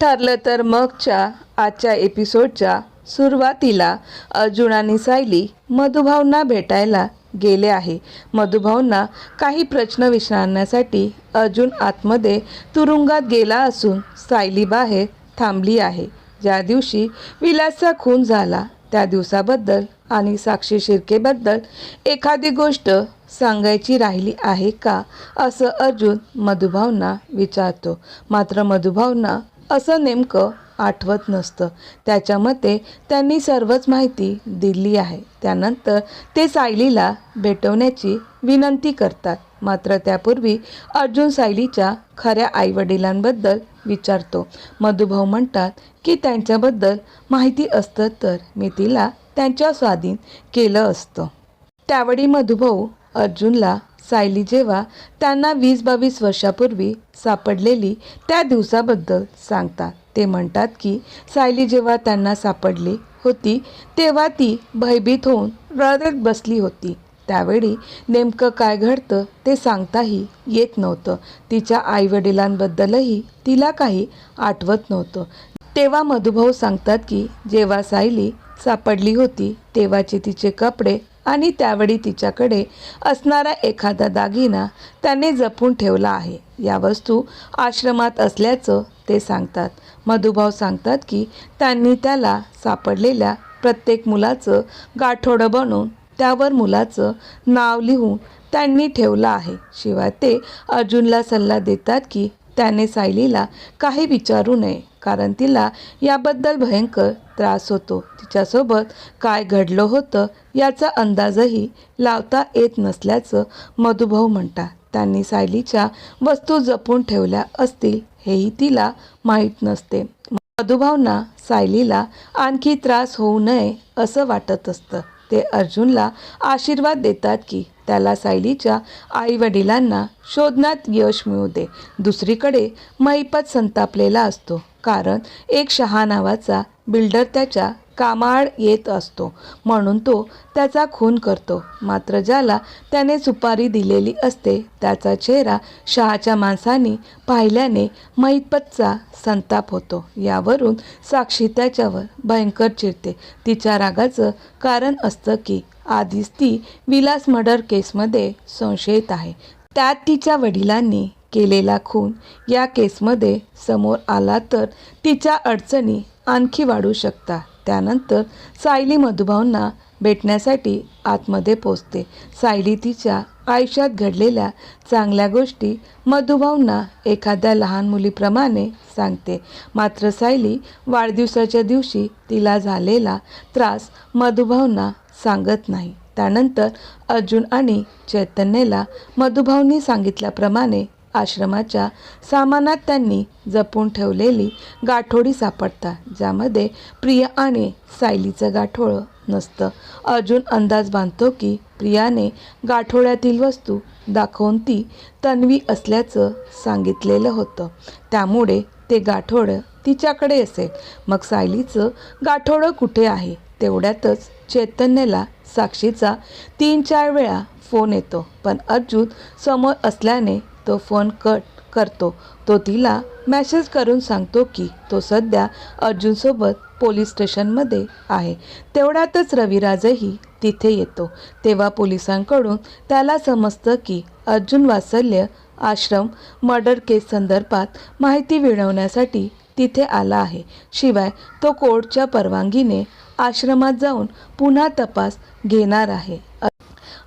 ठरलं तर मगच्या आजच्या एपिसोडच्या सुरुवातीला अर्जुन आणि सायली मधुभाऊंना भेटायला गेले आहे. मधुभाऊंना काही प्रश्न विचारण्यासाठी अर्जुन आतमध्ये तुरुंगात गेला असून सायली बाहेर थांबली आहे. ज्या दिवशी विलासचा खून झाला त्या दिवसाबद्दल आणि साक्षी शिर्केबद्दल एखादी गोष्ट सांगायची राहिली आहे का असं अर्जुन मधुभावना विचारतो. मात्र मधुभावना असं नेमकं आठवत नसतं. त्याच्या मते त्यांनी सर्वच माहिती दिली आहे. त्यानंतर ते सायलीला भेटवण्याची विनंती करतात. मात्र त्यापूर्वी अर्जुन सायलीच्या खऱ्या आईवडिलांबद्दल विचारतो. मधुभाऊ म्हणतात की त्यांच्याबद्दल माहिती असतं तर मी तिला त्यांच्या स्वाधीन केलं असतं. त्यावेळी मधुभाऊ अर्जुनला सायली जेव्हा त्यांना वीस बावीस वर्षापूर्वी सापडलेली त्या दिवसाबद्दल सांगतात ते म्हणतात की सायली जेव्हा त्यांना सापडली होती तेव्हा ती भयभीत होऊन रडत बसली होती. त्यावेळी नेमकं काय घडतं ते सांगताही येत नव्हतं. तिच्या आईवडिलांबद्दलही तिला काही आठवत नव्हतं. तेव्हा मधुभाऊ सांगतात की जेव्हा सायली सापडली होती. तेव्हाचे तिचे कपडे आणि त्यावेळी तिच्याकडे असणारा एखादा दागिना त्याने जपून ठेवला आहे. या वस्तू आश्रमात असल्याचं ते सांगतात. मधुभाव सांगतात की त्यांनी त्याला सापडलेल्या प्रत्येक मुलाचं गाठोडं बनवून त्यावर मुलाचं नाव लिहून त्यांनी ठेवलं आहे. शिवाय ते अर्जुनला सल्ला देतात की त्याने सायलीला काही विचारू नये कारण तिला याबद्दल भयंकर त्रास होतो. तिच्यासोबत काय घडलं होतं याचा अंदाजही लावता येत नसल्याचं मधुभाऊ म्हणतात. त्यांनी सायलीच्या वस्तू जपून ठेवल्या असतील हेही तिला माहीत नसते. मधुभावना सायलीला आणखी त्रास होऊ नये असं वाटत असतं. ते अर्जुनला आशीर्वाद देतात की त्याला सायलीच्या आईवडिलांना शोधण्यात यश मिळू दे. दुसरीकडे महिपत संतापलेला असतो. कारण एक शहा नावाचा बिल्डर त्याच्या कामाळ येत असतो. म्हणून तो त्याचा खून करतो. मात्र ज्याला त्याने सुपारी दिलेली असते त्याचा चेहरा शहाच्या माणसांनी पाहिल्याने महिपतचा संताप होतो. यावरून साक्षी त्याच्यावर भयंकर चिरते तिच्या रागाचं कारण असतं की आधीच ती विलास मर्डर केसमध्ये संशयित आहे. त्यात तिच्या वडिलांनी केलेला खून या केसमध्ये समोर आला तर तिच्या अडचणी आणखी वाढू शकतात. त्यानंतर सायली मधुभाऊंना भेटण्यासाठी आतमध्ये पोचते. सायली तिच्या आयुष्यात घडलेल्या चांगल्या गोष्टी मधुभाऊंना एखाद्या लहान मुलीप्रमाणे सांगते. मात्र सायली वाढदिवसाच्या दिवशी तिला झालेला त्रास मधुभाऊंना सांगत नाही. त्यानंतर अर्जुन आणि चैतन्यला मधुभाऊंनी सांगितल्याप्रमाणे आश्रमाच्या सामानात त्यांनी जपून ठेवलेली गाठोडी सापडतात ज्यामध्ये प्रिया आणि सायलीचं गाठोळं नसतं. अर्जुन अंदाज बांधतो की प्रियाने गाठोड्यातील वस्तू दाखवून ती तन्वी असल्याचं सांगितलेलं होतं. त्यामुळे ते गाठोडं तिच्याकडे असेल. मग सायलीचं गाठोडं कुठे आहे? तेवढ्यातच चैतन्यला साक्षीचा तीन चार वेळा फोन येतो. पण अर्जुन समोर असल्याने तो फोन कट करतो. तो तिला मेसेज करून सांगतो की तो सध्या अर्जुनसोबत पोलीस स्टेशनमध्ये आहे. तेवढ्यातच रविराजही तिथे येतो. तेव्हा पोलिसांकडून त्याला समजतं की अर्जुन वात्सल्य आश्रम मर्डर केस संदर्भात माहिती मिळवण्यासाठी तिथे आला आहे. शिवाय तो कोर्टच्या परवानगीने आश्रमात जाऊन पुन्हा तपास घेणार आहे.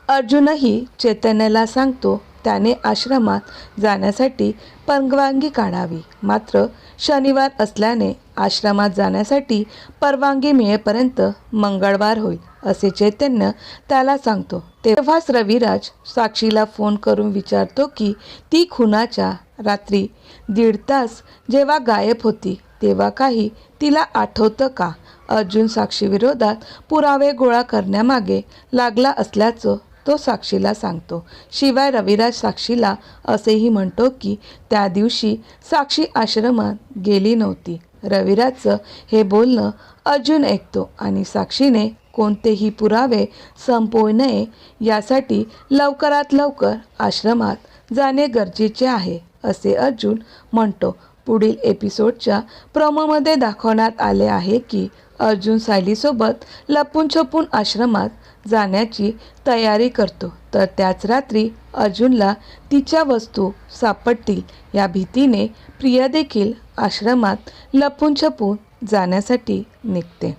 अर्जुनही चैतन्याला सांगतो त्याने आश्रमात जाण्यासाठी परवानगी काढावी. मात्र शनिवार असल्याने आश्रमात जाण्यासाठी परवानगी मिळेपर्यंत मंगळवार होईल असे चैतन्य त्याला सांगतो. तेव्हाच रविराज साक्षीला फोन करून विचारतो की ती खुनाच्या रात्री दीड तास जेव्हा गायब होती तेव्हा काही तिला आठवतं का? अर्जुन साक्षीविरोधात पुरावे गोळा करण्यामागे लागला असल्याचं तो साक्षीला सांगतो. शिवाय रविराज साक्षीला असेही म्हणतो की त्या दिवशी साक्षी आश्रमात गेली नव्हती. रविराजचं हे बोलणं अर्जुन ऐकतो आणि साक्षीने कोणतेही पुरावे संपवू नये यासाठी लवकरात लवकर आश्रमात जाणे गरजेचे आहे असे अर्जुन म्हणतो. पुढील एपिसोडच्या प्रोमोमध्ये दाखवण्यात आले आहे की अर्जुन सायलीसोबत लपून छपून आश्रमात जाण्याची तयारी करतो. तर त्याच रात्री अर्जुनला तिच्या वस्तू सापडतील या भीतीने प्रिया देखील आश्रमात लपून छपून जाण्यासाठी निघते.